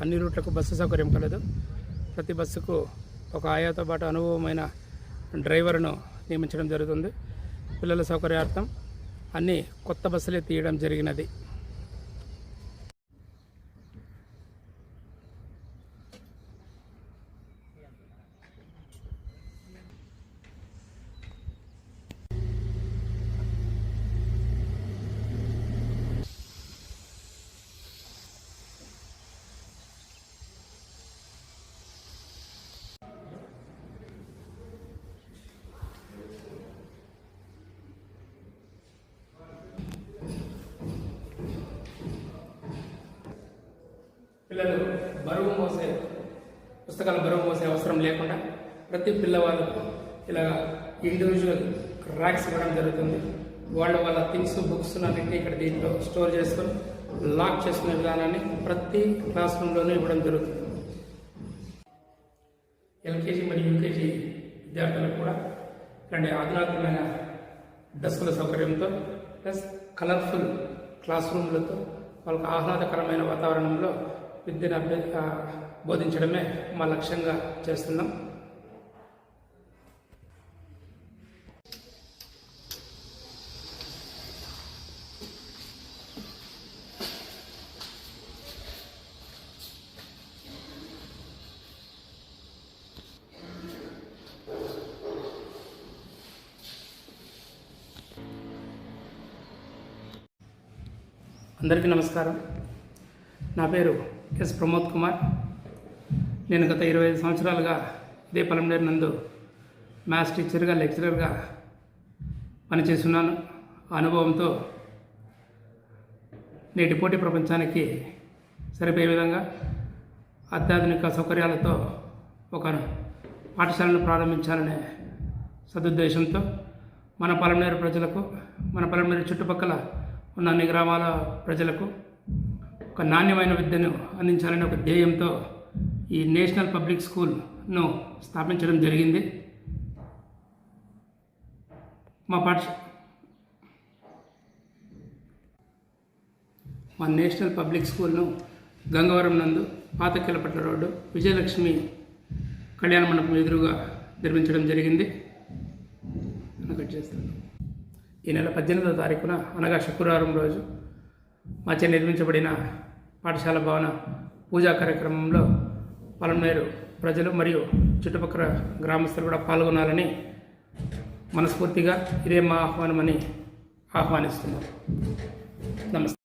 అన్ని రూట్లకు బస్సు సౌకర్యం కలదు. ప్రతి బస్సుకు ఒక ఆయాతో పాటు అనుభవమైన డ్రైవర్ను నియమించడం జరుగుతుంది. పిల్లల సౌకర్యార్థం అన్ని కొత్త బస్సులే తీయడం జరిగినది. పిల్లలు బరువు మోసే పుస్తకాలు బరువు మోసే అవసరం లేకుండా ప్రతి పిల్లవాళ్ళు ఇలా ఇండివిజువల్ ర్యాక్స్ ఇవ్వడం జరుగుతుంది. వాళ్ళ వాళ్ళ థింగ్స్ బుక్స్ అన్నింటినీ ఇక్కడ దీంట్లో స్టోర్ చేసుకొని లాక్ చేసుకునే విధానాన్ని ప్రతి క్లాస్ రూమ్లోనూ ఇవ్వడం జరుగుతుంది. ఎల్కేజీ మరియు యూకేజీ విద్యార్థులకు కూడా ఇలాంటి ఆధునాతనమైన డస్కుల సౌకర్యంతో ప్లస్ కలర్ఫుల్ క్లాస్ రూమ్లతో వాళ్ళకు ఆహ్లాదకరమైన వాతావరణంలో విద్యను అభ్య బోధించడమే మా లక్ష్యంగా చేస్తున్నాం. అందరికీ నమస్కారం. నా పేరు ఎస్ ప్రమోద్ కుమార్. నేను గత ఇరవై ఐదు సంవత్సరాలుగా ఇదే పలంనేరు నందు మ్యాథ్స్ టీచర్గా లెక్చరర్గా పనిచేస్తున్నాను. ఆ అనుభవంతో నేటి పోటీ ప్రపంచానికి సరిపోయే విధంగా అత్యాధునిక సౌకర్యాలతో ఒక పాఠశాలను ప్రారంభించాలనే సదుద్దేశంతో మన పలంనేరు ప్రజలకు మన పలంనేరు చుట్టుపక్కల ఉన్న అన్ని గ్రామాల ప్రజలకు ఒక నాణ్యమైన విద్యను అందించాలనే ఒక ధ్యేయంతో ఈ నేషనల్ పబ్లిక్ స్కూల్ను స్థాపించడం జరిగింది. మా పాఠశ మా నేషనల్ పబ్లిక్ స్కూల్ను గంగవరం నందు పాతకిలపట్ల రోడ్డు విజయలక్ష్మి కళ్యాణ మండపం ఎదురుగా నిర్మించడం జరిగింది. చేస్తాను. ఈ నెల పద్దెనిమిదవ తారీఖున అనగా శుక్రవారం రోజు మధ్య నిర్మించబడిన పాఠశాల భవన పూజా కార్యక్రమంలో పలమనేరు ప్రజలు మరియు చుట్టుపక్కల గ్రామస్తులు కూడా పాల్గొనాలని మనస్ఫూర్తిగా ఇదే మా ఆహ్వానమని ఆహ్వానిస్తున్నాం. నమస్తే.